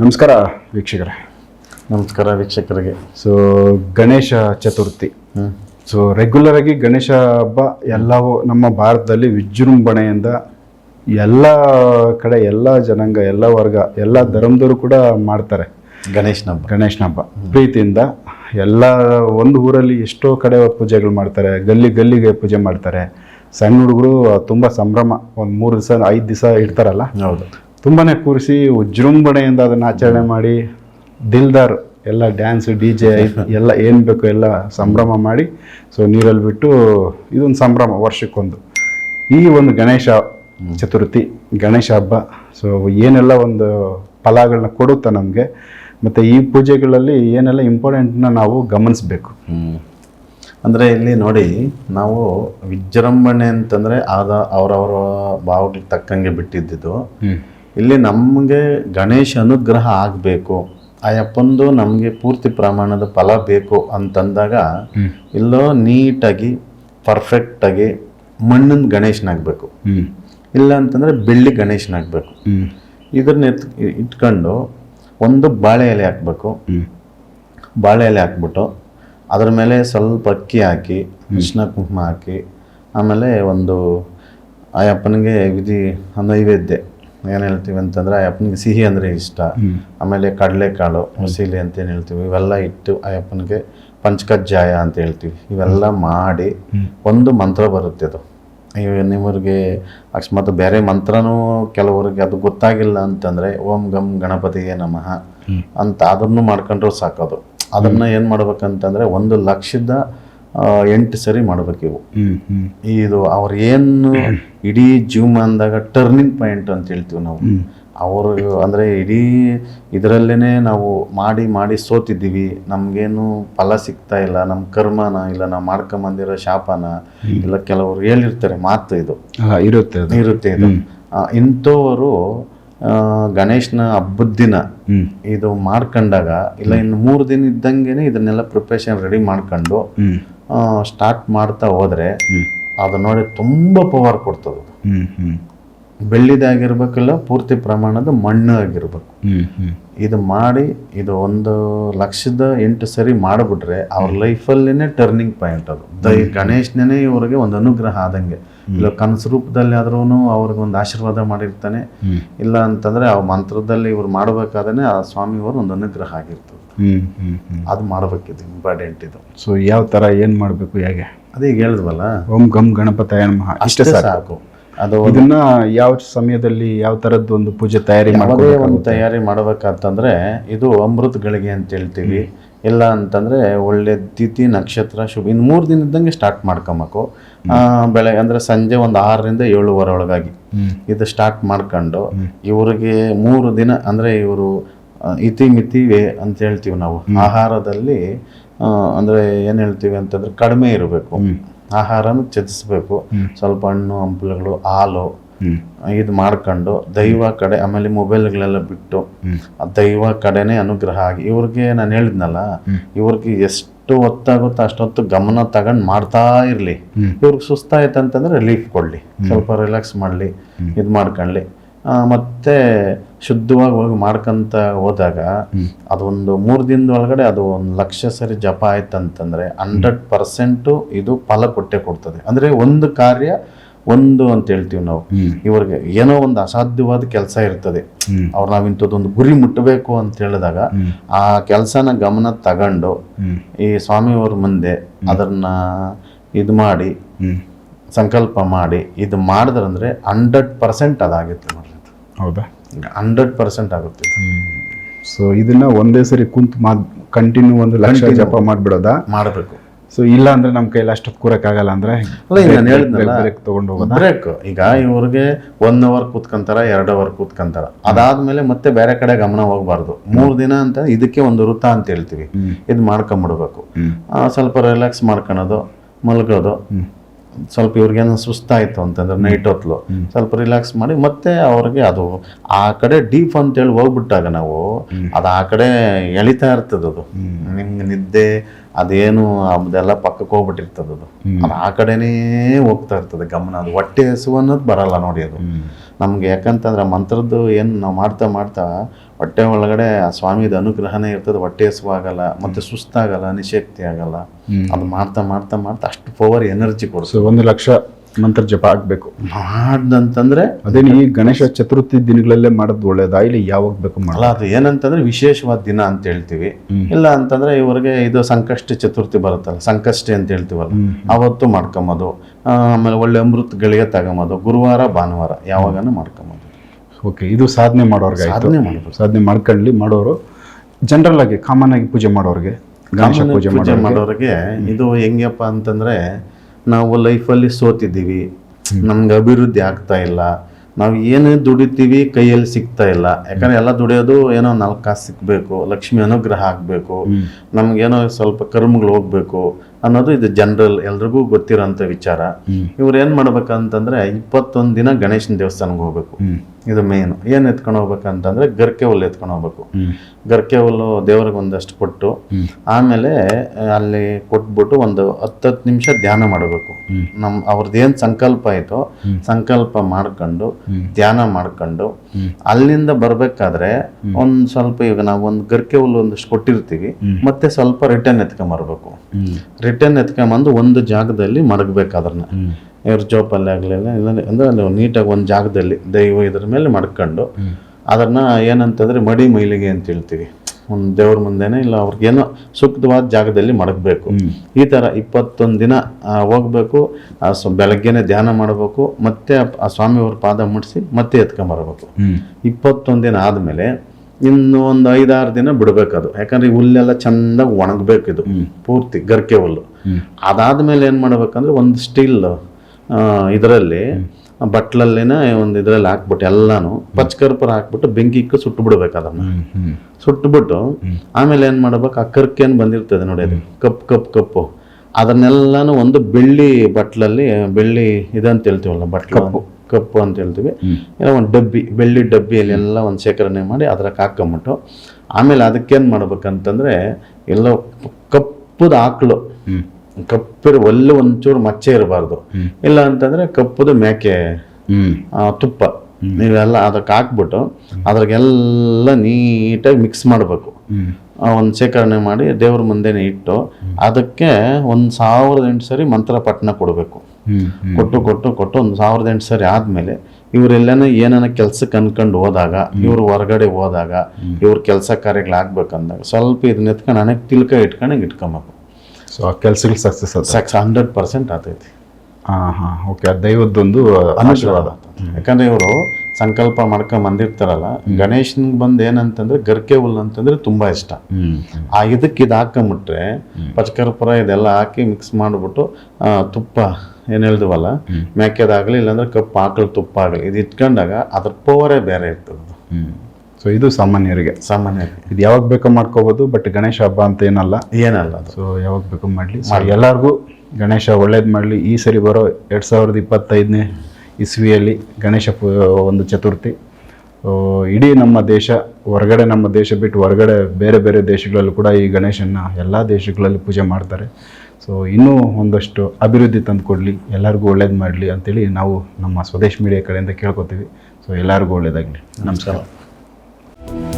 ನಮಸ್ಕಾರ ವೀಕ್ಷಕರೇ. ನಮಸ್ಕಾರ ವೀಕ್ಷಕರಿಗೆ. So Ganesha Chaturthi. So regular ಆಗಿ ಗಣೇಶ ಹಬ್ಬ ಎಲ್ಲವೂ ನಮ್ಮ ಭಾರತದಲ್ಲಿ ವಿಜೃಂಭಣೆಯಿಂದ ಎಲ್ಲ ಕಡೆ ಎಲ್ಲ ಜನಾಂಗ ಎಲ್ಲ ವರ್ಗ ಎಲ್ಲ ಧರ್ಮದವರು ಕೂಡ ಮಾಡ್ತಾರೆ. ಗಣೇಶನ ಹಬ್ಬ. ಗಣೇಶನ ಹಬ್ಬ. ಪ್ರೀತಿಯಿಂದ ಎಲ್ಲ ಒಂದು ಊರಲ್ಲಿ ಎಷ್ಟೋ ಕಡೆ ಪೂಜೆಗಳು ಮಾಡ್ತಾರೆ. ಗಲ್ಲಿ ಗಲ್ಲಿಗೆ ಪೂಜೆ ಮಾಡ್ತಾರೆ. ಸಣ್ಣ ಹುಡುಗರು ತುಂಬ ಸಂಭ್ರಮ. ಒಂದು ಮೂರು ದಿವಸ ಐದು ದಿವಸ ಇಡ್ತಾರಲ್ಲ? ಹೌದು. ತುಂಬಾನೇ ಕೂರಿಸಿ ವಿಜೃಂಭಣೆಯಿಂದ ಅದನ್ನು ಆಚರಣೆ ಮಾಡಿ ದಿಲ್ದಾರ್ ಎಲ್ಲ ಡ್ಯಾನ್ಸ್ ಡಿ ಜೆ ಎಲ್ಲ ಏನು ಬೇಕು ಎಲ್ಲ ಸಂಭ್ರಮ ಮಾಡಿ ಸೊ ನೀರಲ್ಲಿ ಬಿಟ್ಟು ಇದೊಂದು ಸಂಭ್ರಮ ವರ್ಷಕ್ಕೊಂದು. ಈ ಒಂದು ಗಣೇಶ ಚತುರ್ಥಿ ಗಣೇಶ ಹಬ್ಬ ಸೊ ಏನೆಲ್ಲ ಒಂದು ಫಲಗಳನ್ನ ಕೊಡುತ್ತೆ ನಮಗೆ ಮತ್ತು ಈ ಪೂಜೆಗಳಲ್ಲಿ ಏನೆಲ್ಲ ಇಂಪಾರ್ಟೆಂಟ್ನ ನಾವು ಗಮನಿಸಬೇಕು. ಅಂದರೆ ಅಂದ್ರೆ ಇಲ್ಲಿ ನೋಡಿ ನಾವು ವಿಜೃಂಭಣೆ ಅಂತಂದರೆ ಆದ ಅವರವರ ಭಾವಗಳಿಗೆ ತಕ್ಕಂಗೆ ಬಿಟ್ಟಿದ್ದಿದ್ದು. ಇಲ್ಲಿ ನಮಗೆ ಗಣೇಶ ಅನುಗ್ರಹ ಆಗಬೇಕು. ಆ ನಮಗೆ ಪೂರ್ತಿ ಪ್ರಮಾಣದ ಫಲ ಬೇಕು ಅಂತಂದಾಗ ಇಲ್ಲೋ ನೀಟಾಗಿ ಪರ್ಫೆಕ್ಟಾಗಿ ಮಣ್ಣಿನ ಗಣೇಶನಾಗಬೇಕು ಇಲ್ಲ ಅಂತಂದರೆ ಬೆಳ್ಳಿ ಗಣೇಶನಾಗಬೇಕು ಇದನ್ನ ಎತ್ ಇಟ್ಕೊಂಡು ಒಂದು ಬಾಳೆ ಎಲೆ ಹಾಕಬೇಕು. ಬಾಳೆ ಎಲೆ ಹಾಕ್ಬಿಟ್ಟು ಅದ್ರ ಮೇಲೆ ಸ್ವಲ್ಪ ಅಕ್ಕಿ ಹಾಕಿ ಅರಿಶಿನ ಕುಂಕುಮ ಹಾಕಿ ಆಮೇಲೆ ಒಂದು ಆಯಪ್ಪನಿಗೆ ಅಪ್ಪನಿಗೆ ವಿಧಿ ನೈವೇದ್ಯ ಏನು ಹೇಳ್ತೀವಿ ಅಂತಂದ್ರೆ ಅಯ್ಯಪ್ಪನಿಗೆ ಅಪ್ಪನಿಗೆ ಸಿಹಿ ಅಂದರೆ ಇಷ್ಟ. ಆಮೇಲೆ ಕಡಲೆಕಾಳು ಹಸಿಲಿ ಅಂತ ಏನು ಹೇಳ್ತೀವಿ ಇವೆಲ್ಲ ಇಟ್ಟು ಆ ಅಪ್ಪನಿಗೆ ಪಂಚಕಜ್ಜಾಯ ಅಂತ ಹೇಳ್ತೀವಿ. ಇವೆಲ್ಲ ಮಾಡಿ ಒಂದು ಮಂತ್ರ ಬರುತ್ತೆ ಅದು. ನಿಮ್ಮವ್ರಿಗೆ ಅಕಸ್ಮಾತ್ ಬೇರೆ ಮಂತ್ರನೂ ಕೆಲವರಿಗೆ ಅದು ಗೊತ್ತಾಗಿಲ್ಲ ಅಂತಂದ್ರೆ ಓಂ ಗಂ ಗಣಪತಿಗೆ ನಮಃ ಅಂತ ಅದನ್ನು ಮಾಡ್ಕೊಂಡ್ರು ಸಾಕೋದು. ಅದನ್ನ ಏನ್ ಮಾಡ್ಬೇಕಂತಂದ್ರೆ ಒಂದು ಲಕ್ಷದ ಎಂಟು ಸರಿ ಮಾಡ್ಬೇಕು ಇವು. ಇದು ಅವ್ರು ಏನು ಇಡೀ ಜೀವಮಾನದಾಗ ಟರ್ನಿಂಗ್ ಪಾಯಿಂಟ್ ಅಂತ ಹೇಳ್ತೀವಿ ನಾವು. ಅವರು ಅಂದ್ರೆ ಇಡೀ ಇದರಲ್ಲೇನೆ ನಾವು ಮಾಡಿ ಮಾಡಿ ಸೋತಿದ್ದೀವಿ. ನಮ್ಗೇನು ಫಲ ಸಿಗ್ತಾ ಇಲ್ಲ ನಮ್ಮ ಕರ್ಮನ ಇಲ್ಲ ನಾವು ಮಾಡ್ಕೊಂಬಂದಿರೋ ಶಾಪನ ಇಲ್ಲ ಕೆಲವರು ಹೇಳಿರ್ತಾರೆ ಮಾತು ಇದು. ಇರುತ್ತೆ ಇರುತ್ತೆ ಇದು. ಇಂಥವರು ಗಣೇಶನ ಹಬ್ಬದ ದಿನ ಇದು ಮಾಡ್ಕೊಂಡಾಗ ಇಲ್ಲ ಇನ್ನು ಮೂರು ದಿನ ಇದ್ದಂಗೆನೆ ಇದನ್ನೆಲ್ಲ ಪ್ರಿಪ್ರೇಷನ್ ರೆಡಿ ಮಾಡ್ಕೊಂಡು ಸ್ಟಾರ್ಟ್ ಮಾಡ್ತಾ ಹೋದ್ರೆ ಅದು ನೋಡಿ ತುಂಬಾ ಪವರ್ ಕೊಡ್ತದೆ. ಬೆಳ್ಳಿದಾಗಿರ್ಬೇಕಲ್ಲ ಪೂರ್ತಿ ಪ್ರಮಾಣದ ಮಣ್ಣು ಆಗಿರ್ಬೇಕು. ಇದು ಮಾಡಿ ಇದು ಒಂದು ಲಕ್ಷದ ಎಂಟು ಸರಿ ಮಾಡಿಬಿಟ್ರೆ ಅವ್ರ ಲೈಫಲ್ಲಿನೇ ಟರ್ನಿಂಗ್ ಪಾಯಿಂಟ್ ಅದು. ದೈ ಗಣೇಶನೇ ಇವ್ರಿಗೆ ಒಂದು ಅನುಗ್ರಹ ಆದಂಗೆ. ಇಲ್ಲ ಕನಸು ರೂಪದಲ್ಲಿ ಆದ್ರೂ ಅವ್ರಿಗೆ ಒಂದು ಆಶೀರ್ವಾದ ಮಾಡಿರ್ತಾನೆ. ಇಲ್ಲ ಅಂತಂದ್ರೆ ಆ ಮಂತ್ರದಲ್ಲಿ ಇವ್ರು ಮಾಡ್ಬೇಕಾದ್ರೆ ಆ ಸ್ವಾಮಿಯವರು ಒಂದು ಅನುಗ್ರಹ ಆಗಿರ್ತದೆ. ಅದು ಮಾಡ್ಬೇಕಿದು ಇಂಪಾರ್ಟೆಂಟ್ ಇದು. ಸೊ ಯಾವ ತರ ಏನು ಮಾಡಬೇಕು ಹೇಗೆ? ಅದೇ ಈಗ ಹೇಳಿದ್ವಲ್ಲ? ಓಂ ಗಮ್ ಗಣಪತ ಅಷ್ಟೇ ಸಾಕು. ಅದು ಇದನ್ನ ಯಾವ ಸಮಯದಲ್ಲಿ ಯಾವ ಥರದ್ದು ಒಂದು ಪೂಜೆ ತಯಾರಿ ಮಾಡಬೇಕು ಒಂದು ತಯಾರಿ ಮಾಡ್ಬೇಕಂತಂದ್ರೆ ಇದು ಅಮೃತ ಗಳಿಗೆ ಅಂತ ಹೇಳ್ತೀವಿ. ಇಲ್ಲ ಅಂತಂದ್ರೆ ಒಳ್ಳೆ ತಿಥಿ ನಕ್ಷತ್ರ ಶುಭ. ಇನ್ನು ಮೂರು ದಿನ ಇದ್ದಂಗೆ ಸ್ಟಾರ್ಟ್ ಮಾಡ್ಕೊಬೇಕು. ಬೆಳೆ ಅಂದ್ರೆ ಸಂಜೆ ಒಂದು ಆರರಿಂದ ಏಳುವರೆ ಒಳಗಾಗಿ. ಇದು ಸ್ಟಾರ್ಟ್ ಮಾಡ್ಕೊಂಡು ಇವರಿಗೆ ಮೂರು ದಿನ ಅಂದ್ರೆ ಇವರು ಇತಿ ಮಿತಿ ಅಂತ ಹೇಳ್ತೀವಿ ನಾವು. ಆಹಾರದಲ್ಲಿ ಅಂದರೆ ಅಂದ್ರೆ ಏನ್ ಹೇಳ್ತೀವಿ ಅಂತಂದ್ರೆ ಕಡಿಮೆ ಇರಬೇಕು. ಆಹಾರನ ಚದಿಸ್ಬೇಕು ಸ್ವಲ್ಪ ಹಣ್ಣು ಹಂಪಲುಗಳು ಹಾಲು ಇದು ಮಾಡ್ಕೊಂಡು ದೈವ ಕಡೆ ಆಮೇಲೆ ಮೊಬೈಲ್ಗಳೆಲ್ಲ ಬಿಟ್ಟು ಆ ದೈವ ಕಡೆನೆ ಅನುಗ್ರಹ ಆಗಿ ಇವ್ರಿಗೆ ನಾನು ಹೇಳಿದ್ನಲ್ಲ ಇವ್ರಿಗೆ ಎಷ್ಟು ಹೊತ್ತಾಗುತ್ತೋ ಅಷ್ಟೊತ್ತು ಗಮನ ತಗೊಂಡು ಮಾಡ್ತಾ ಇರಲಿ. ಇವ್ರಿಗೆ ಸುಸ್ತಾಯ್ತಂತಂದ್ರೆ ರಿಲೀಫ್ ಕೊಡಲಿ. ಸ್ವಲ್ಪ ರಿಲ್ಯಾಕ್ಸ್ ಮಾಡಲಿ ಇದು ಮಾಡ್ಕೊಳ್ಳಿ ಆ, ಮತ್ತೆ ಶುದ್ಧವಾಗಿ ಹೋಗಿ ಮಾಡ್ಕೊಂತ ಹೋದಾಗ ಅದೊಂದು ಮೂರು ದಿನದ ಒಳಗಡೆ ಅದು ಒಂದು ಲಕ್ಷ ಸರಿ ಜಪ ಆಯ್ತಂತಂದ್ರೆ ಹಂಡ್ರೆಡ್ ಪರ್ಸೆಂಟು ಇದು ಫಲ ಕೊಟ್ಟೆ ಕೊಡ್ತದೆ. ಅಂದ್ರೆ ಒಂದು ಕಾರ್ಯ ಒಂದು ಅಂತ ಹೇಳ್ತೀವಿ ನಾವು. ಇವ್ರಿಗೆ ಏನೋ ಒಂದು ಅಸಾಧ್ಯವಾದ ಕೆಲಸ ಇರ್ತದೆ. ಅವ್ರು ನಾವು ಇಂಥದ್ದೊಂದು ಗುರಿ ಮುಟ್ಟಬೇಕು ಅಂತ ಹೇಳಿದಾಗ ಆ ಕೆಲಸನ ಗಮನ ತಗೊಂಡು ಈ ಸ್ವಾಮಿಯವ್ರ ಮುಂದೆ ಅದನ್ನ ಇದು ಮಾಡಿ ಸಂಕಲ್ಪ ಮಾಡಿ ಇದು ಮಾಡಿದ್ರಂದ್ರೆ ಹಂಡ್ರೆಡ್ ಪರ್ಸೆಂಟ್ ಅದಾಗುತ್ತೆ ಹೌದಾ? ಹಂಡ್ರೆಡ್ ಪರ್ಸೆಂಟ್ ಆಗುತ್ತೆ. ಸೊ ಇದನ್ನ ಒಂದೇ ಸರಿ ಕುಂತು ಮಾಡ್ ಕಂಟಿನ್ಯೂ ಒಂದು ಲಕ್ಷ ಜಪ ಮಾಡ್ಬಿಡೋದಾ? ಮಾಡ್ಬೇಕು. ಸೊ ಇಲ್ಲ ಅಂದ್ರೆ ನಮ್ಮ ಕೈಲಿ ಅಷ್ಟೊತ್ತು ಕೂರಕ್ಕಾಗಲ್ಲ ಅಂದ್ರೆ ನಾನು ಹೇಳಿದ್ನಲ್ಲ ಬ್ರೇಕ್ ತಗೊಂಡು ಹೋಗೋದಾ? ಬ್ರೇಕ್. ಈಗ ಇವ್ರಿಗೆ ಒನ್ ಅವರ್ ಕೂತ್ಕೊಂತಾರ ಎರಡು ಅವರ್ ಕೂತ್ಕೊಂತಾರ. ಅದಾದ್ಮೇಲೆ ಮತ್ತೆ ಬೇರೆ ಕಡೆ ಗಮನ ಹೋಗ್ಬಾರ್ದು. ಮೂರ್ ದಿನ ಅಂತ ಇದಕ್ಕೆ ಒಂದು ವೃತ್ತ ಅಂತ ಹೇಳ್ತೀವಿ. ಇದು ಮಾಡ್ಕೊಂಬಿಡ್ಬೇಕು. ಆ, ಸ್ವಲ್ಪ ರಿಲ್ಯಾಕ್ಸ್ ಮಾಡ್ಕೊಳೋದು ಮಲ್ಗೋದು. ಸ್ವಲ್ಪ ಇವ್ರಿಗೇನೋ ಸುಸ್ತಾಯಿತು ಅಂತಂದ್ರೆ ನೈಟ್ ಹೊತ್ಲು. ಸ್ವಲ್ಪ ರಿಲ್ಯಾಕ್ಸ್ ಮಾಡಿ ಮತ್ತೆ ಅವ್ರಿಗೆ ಅದು ಆ ಕಡೆ ಡೀಪ್ ಅಂತೇಳಿ ಹೋಗ್ಬಿಟ್ಟಾಗ ನಾವು ಅದು ಆ ಕಡೆ ಎಳಿತಾ ಇರ್ತದದು ಅದು. ನಿಮ್ಗೆ ನಿದ್ದೆ ಅದೇನು ಅದೆಲ್ಲ ಪಕ್ಕಕ್ಕೆ ಹೋಗ್ಬಿಟ್ಟಿರ್ತದ ಅದು. ಅದು ಆ ಕಡೆನೇ ಹೋಗ್ತಾ ಇರ್ತದೆ ಗಮನ. ಅದು ಹೊಟ್ಟೆ ಹಸು ಅನ್ನೋದು ಬರಲ್ಲ ನೋಡಿ ಅದು. ನಮ್ಗೆ ಯಾಕಂತಂದ್ರೆ ಮಂತ್ರದ್ದು ಏನು ನಾವು ಮಾಡ್ತಾ ಮಾಡ್ತಾ ಹೊಟ್ಟೆ ಒಳಗಡೆ ಆ ಸ್ವಾಮಿದ ಅನುಗ್ರಹನೇ ಇರ್ತದೆ. ಹೊಟ್ಟೆ ಹಸುವಾಗಲ್ಲ ಮತ್ತೆ ಸುಸ್ತಾಗಲ್ಲ ನಿಶಕ್ತಿ ಆಗಲ್ಲ. ಅದು ಮಾಡ್ತಾ ಮಾಡ್ತಾ ಮಾಡ್ತಾ ಅಷ್ಟು ಪವರ್ ಎನರ್ಜಿ ಕೊಡ್ಸು ಒಂದು ಲಕ್ಷ ಮಂತ್ರ ಜಪ ಆಗ್ಬೇಕು. ಮಾಡ್ದಂತಂದ್ರೆ ಅದೇ ಈ ಗಣೇಶ ಚತುರ್ಥಿ ದಿನಗಳಲ್ಲೇ ಮಾಡೋದು ಒಳ್ಳೇದಾ. ಇಲ್ಲಿ ಯಾವಾಗ ಬೇಕು ಮಾಡಲ್ಲ ಅಲ್ಲ ಅದು ಏನಂತಂದ್ರೆ ವಿಶೇಷವಾದ ದಿನ ಅಂತ ಹೇಳ್ತೀವಿ. ಇಲ್ಲ ಅಂತಂದ್ರೆ ಇವರಿಗೆ ಇದು ಸಂಕಷ್ಟ ಚತುರ್ಥಿ ಬರುತ್ತಲ್ಲ ಸಂಕಷ್ಟಿ ಅಂತ ಹೇಳ್ತೀವಲ್ಲ. ಅವತ್ತು ಮಾಡ್ಕೊಂಬೋದು. ಆಮೇಲೆ ಒಳ್ಳೆ ಅಮೃತ ಅಮೃತಗಳಿಗೆ ತಗೊಂಬೋದು. ಗುರುವಾರ ಭಾನುವಾರ ಯಾವಾಗನೂ ಮಾಡ್ಕೊಂಬೋದು. ಓಕೆ ಇದು ಸಾಧನೆ ಮಾಡೋರ್ಗೆ ಸಾಧನೆ ಮಾಡೋರು. ಸಾಧನೆ ಮಾಡ್ಕೊಳ್ಳಿ ಮಾಡೋರು. ಜನರಲ್ ಆಗಿ ಕಾಮನ್ ಆಗಿ ಪೂಜೆ ಮಾಡೋರಿಗೆ ಗಣೇಶ ಪೂಜೆ ಮಾಡೋರಿಗೆ. ಇದು ಹೆಂಗಪ್ಪ ಅಂತಂದ್ರೆ ನಾವು ಲೈಫಲ್ಲಿ ಸೋತಿದ್ದೀವಿ. ನಮ್ಗೆ ಅಭಿವೃದ್ಧಿ ಆಗ್ತಾ ಇಲ್ಲ. ನಾವು ಏನೇ ದುಡಿತೀವಿ ಕೈಯಲ್ಲಿ ಸಿಗ್ತಾ ಇಲ್ಲ. ಯಾಕಂದ್ರೆ ಎಲ್ಲ ದುಡಿಯೋದು ಏನೋ ನಾಲ್ಕು ಕಾಸು ಸಿಕ್ಬೇಕು ಲಕ್ಷ್ಮಿ ಅನುಗ್ರಹ ಆಗಬೇಕು ನಮ್ಗೇನೋ ಸ್ವಲ್ಪ ಕರ್ಮಗಳು ಹೋಗ್ಬೇಕು ಅನ್ನೋದು ಇದು ಜನರಲ್ ಎಲ್ರಿಗೂ ಗೊತ್ತಿರೋಂಥ ವಿಚಾರ. ಇವ್ರು ಏನು ಮಾಡ್ಬೇಕಂತಂದ್ರೆ ಇಪ್ಪತ್ತೊಂದು ದಿನ ಗಣೇಶನ ದೇವಸ್ಥಾನಕ್ಕೆ ಹೋಗ್ಬೇಕು. ಇದು ಮೇನ್ ಏನು ಎತ್ಕೊಂಡು ಹೋಗ್ಬೇಕಂತಂದ್ರೆ ಗರ್ಕೆ ಹುಲ್ಲು ಎತ್ಕೊಂಡು ಹೋಗ್ಬೇಕು. ಗರ್ಕೆ ಹುಲ್ಲು ದೇವ್ರಿಗೆ ಒಂದಷ್ಟು ಕೊಟ್ಟು ಆಮೇಲೆ ಅಲ್ಲಿ ಕೊಟ್ಬಿಟ್ಟು ಒಂದು ಹತ್ತತ್ತು ನಿಮಿಷ ಧ್ಯಾನ ಮಾಡಬೇಕು. ನಮ್ಮ ಅವ್ರದ್ದು ಏನು ಸಂಕಲ್ಪ ಆಯಿತೋ ಸಂಕಲ್ಪ ಮಾಡ್ಕೊಂಡು ಧ್ಯಾನ ಮಾಡ್ಕೊಂಡು ಅಲ್ಲಿಂದ ಬರ್ಬೇಕಾದ್ರೆ ಒಂದ್ ಸ್ವಲ್ಪ ಈಗ ನಾವು ಒಂದು ಗರ್ಕೆ ಹುಲ್ಲು ಒಂದಷ್ಟು ಕೊಟ್ಟಿರ್ತೀವಿ ಮತ್ತೆ ಸ್ವಲ್ಪ ರಿಟರ್ನ್ ಎತ್ಕೊಂಬರ್ಬೇಕು. ರಿಟರ್ನ್ ಎತ್ಕೊಂಬಂದು ಒಂದು ಜಾಗದಲ್ಲಿ ಮಡಗ್ಬೇಕು ಅದನ್ನ ಇವ್ರ ಜೋಪಲ್ಲಿ ಆಗಲಿಲ್ಲ. ಇಲ್ಲ ಅಂದ್ರೆ ಅಲ್ಲಿ ನೀಟಾಗಿ ಒಂದು ಜಾಗದಲ್ಲಿ ದೈವ ಇದ್ರ ಮೇಲೆ ಮಡ್ಕೊಂಡು ಅದನ್ನ ಏನಂತಂದರೆ ಮಡಿ ಮೈಲಿಗೆ ಅಂತ ಹೇಳ್ತೀವಿ. ಒಂದು ದೇವ್ರ ಮುಂದೆನೇ ಇಲ್ಲ ಅವ್ರಿಗೇನೋ ಸೂಕ್ತವಾದ ಜಾಗದಲ್ಲಿ ಮಡಗಬೇಕು. ಈ ಥರ ಇಪ್ಪತ್ತೊಂದು ದಿನ ಹೋಗಬೇಕು ಆ ಬೆಳಗ್ಗೆನೆ ಧ್ಯಾನ ಮಾಡಬೇಕು ಮತ್ತೆ ಆ- ಸ್ವಾಮಿಯವ್ರ ಪಾದ ಮುಡಿಸಿ ಮತ್ತೆ ಎತ್ಕೊಂಬರ್ಬೇಕು ಇಪ್ಪತ್ತೊಂದು ದಿನ ಆದಮೇಲೆ ಇನ್ನು ಒಂದು ಐದಾರು ದಿನ ಬಿಡಬೇಕದು. ಯಾಕಂದ್ರೆ ಈ ಹುಲ್ಲೆಲ್ಲ ಚೆಂದಾಗಿ ಒಣಗಬೇಕು ಇದು. ಪೂರ್ತಿ ಗರ್ಕೆ ಹುಲ್ಲು. ಅದಾದ್ಮೇಲೆ ಏನು ಮಾಡ್ಬೇಕಂದ್ರೆ ಒಂದು ಸ್ಟೀಲ್ ಇದರಲ್ಲಿ ಬಟ್ಲಲ್ಲಿನ ಒಂದು ಇದರಲ್ಲಿ ಹಾಕ್ಬಿಟ್ಟು ಎಲ್ಲಾನು ಪಚ್ಕರ್ಪುರ ಹಾಕ್ಬಿಟ್ಟು ಬೆಂಕಿ ಇಕ್ಕ ಸುಟ್ಟು ಬಿಡ್ಬೇಕು ಅದನ್ನ ಸುಟ್ಟುಬಿಟ್ಟು ಆಮೇಲೆ ಏನು ಮಾಡ್ಬೇಕು? ಆ ಕರ್ಕೇನು ಬಂದಿರ್ತದೆ ನೋಡಿ ಅದು. ಕಪ್ ಕಪ್ ಕಪ್ಪು. ಅದನ್ನೆಲ್ಲಾನು ಒಂದು ಬೆಳ್ಳಿ ಬಟ್ಲಲ್ಲಿ ಬೆಳ್ಳಿ ಇದಂತ ಹೇಳ್ತೀವಲ್ಲ ಬಟ್ಲ? ಕಪ್ಪು. ಅಂತ ಹೇಳ್ತೀವಿ. ಏನೋ ಒಂದು ಡಬ್ಬಿ ಬೆಳ್ಳಿ ಡಬ್ಬಿಯಲ್ಲಿ ಎಲ್ಲ ಒಂದು ಶೇಖರಣೆ ಮಾಡಿ ಅದ್ರಾಗ ಹಾಕೊಂಬಿಟ್ಟು ಆಮೇಲೆ ಅದಕ್ಕೇನು ಮಾಡ್ಬೇಕಂತಂದ್ರೆ ಎಲ್ಲ ಕಪ್ಪುದ ಆಕಳು. ಕಪ್ಪಿರ ಒಲ್ಲು ಒಂಚೂರು ಮಚ್ಚೆ ಇರಬಾರ್ದು. ಇಲ್ಲ ಅಂತಂದ್ರೆ ಕಪ್ಪದು ಮೇಕೆ ತುಪ್ಪ. ನೀವೆಲ್ಲ ಅದಕ್ಕೆ ಹಾಕ್ಬಿಟ್ಟು ಅದ್ರಾಗೆಲ್ಲ ನೀಟಾಗಿ ಮಿಕ್ಸ್ ಮಾಡಬೇಕು. ಒಂದು ಶೇಖರಣೆ ಮಾಡಿ ದೇವ್ರ ಮುಂದೆನೆ ಇಟ್ಟು ಅದಕ್ಕೆ ಒಂದು ಸಾವಿರದ ಎಂಟು ಸರಿ ಮಂತ್ರ ಪಟ್ಟಣ ಕೊಡಬೇಕು ಕೊಟ್ಟು ಕೊಟ್ಟು ಕೊಟ್ಟು ಒಂದು ಸಾವಿರದ ಎಂಟು ಸರಿ ಆದಮೇಲೆ ಇವರೆಲ್ಲನ ಏನಾನ ಕೆಲ್ಸಕ್ಕೆ ಅನ್ಕೊಂಡು ಹೋದಾಗ ಇವ್ರು ಹೊರಗಡೆ ಹೋದಾಗ ಇವ್ರ ಕೆಲಸ ಕಾರ್ಯಗಳಾಗ್ಬೇಕಂದಾಗ ಸ್ವಲ್ಪ ಇದನ್ನ ಎತ್ಕೊಂಡು ನನಗೆ ತಿಲ್ಕ ಇಟ್ಕೊಂಡು ಇಟ್ಕೊಬೇಕು. ಸೊ ಆ ಕೆಲಸಗಳು ಸಕ್ಸಸ್ ಸಕ್ಸಸ್ ಸಕ್ಸ್ ಹಂಡ್ರೆಡ್ ಪರ್ಸೆಂಟ್ ಆತೈತಿ. ಹಾಂ ಹಾಂ ಓಕೆ ಆ ದೈವದ್ದೊಂದು ಆಶೀರ್ವಾದ ಯಾಕಂದ್ರೆ ಇವರು ಸಂಕಲ್ಪ ಮಾಡ್ಕೊಂಡ್ ಬಂದಿರ್ತಾರಲ್ಲ ಗಣೇಶನ್ಗೆ ಬಂದ್ ಏನಂತಂದ್ರೆ ಗರ್ಕೆ ಹುಲ್ಲು ಅಂತಂದ್ರೆ ತುಂಬಾ ಇಷ್ಟ. ಆ ಇದಕ್ಕೆ ಇದು ಹಾಕೊಂಬಿಟ್ರೆ ಪಚಕರ್ಪುರ ಇದೆಲ್ಲ ಹಾಕಿ ಮಿಕ್ಸ್ ಮಾಡಿಬಿಟ್ಟು ತುಪ್ಪ ಏನು ಹೇಳ್ದವಲ್ಲ ಮೇಕೆದಾಗಲಿ ಇಲ್ಲಾಂದ್ರೆ ಕಪ್ಪು ಆಕಳು ತುಪ್ಪ ಆಗಲಿ ಇದು ಇಟ್ಕೊಂಡಾಗ ಅದ್ರ ಪವರೇ ಬೇರೆ ಇರ್ತದೆ. ಸೊ ಇದು ಸಾಮಾನ್ಯರಿಗೆ. ಸಾಮಾನ್ಯ ಇದು ಯಾವಾಗ ಬೇಕೋ ಮಾಡ್ಕೋಬೋದು ಬಟ್ ಗಣೇಶ ಹಬ್ಬ ಅಂತ ಏನಲ್ಲ. ಏನಲ್ಲ ಸೊ ಯಾವಾಗ ಬೇಕೋ ಮಾಡಲಿ. ಎಲ್ಲರಿಗೂ ಗಣೇಶ ಒಳ್ಳೇದು ಮಾಡಲಿ. ಈ ಸರಿ ಬರೋ ಎರಡು ಸಾವಿರದ ಇಪ್ಪತ್ತೈದನೇ ಇಸ್ವಿಯಲ್ಲಿ ಗಣೇಶ ಪೂ ಒಂದು ಚತುರ್ಥಿ. ಇಡೀ ನಮ್ಮ ದೇಶ ಹೊರಗಡೆ ನಮ್ಮ ದೇಶ ಬಿಟ್ಟು ಹೊರಗಡೆ ಬೇರೆ ಬೇರೆ ದೇಶಗಳಲ್ಲೂ ಕೂಡ ಈ ಗಣೇಶನ ಎಲ್ಲ ದೇಶಗಳಲ್ಲಿ ಪೂಜೆ ಮಾಡ್ತಾರೆ. ಸೊ ಇನ್ನೂ ಒಂದಷ್ಟು ಅಭಿವೃದ್ಧಿ ತಂದುಕೊಡ್ಲಿ ಎಲ್ಲರಿಗೂ ಒಳ್ಳೇದು ಮಾಡಲಿ ಅಂತೇಳಿ ನಾವು ನಮ್ಮ ಸ್ವದೇಶ್ ಮೀಡಿಯಾ ಕಡೆಯಿಂದ ಕೇಳ್ಕೊತೀವಿ. ಸೊ ಎಲ್ಲರಿಗೂ ಒಳ್ಳೇದಾಗಲಿ. ನಮಸ್ಕಾರ. thank you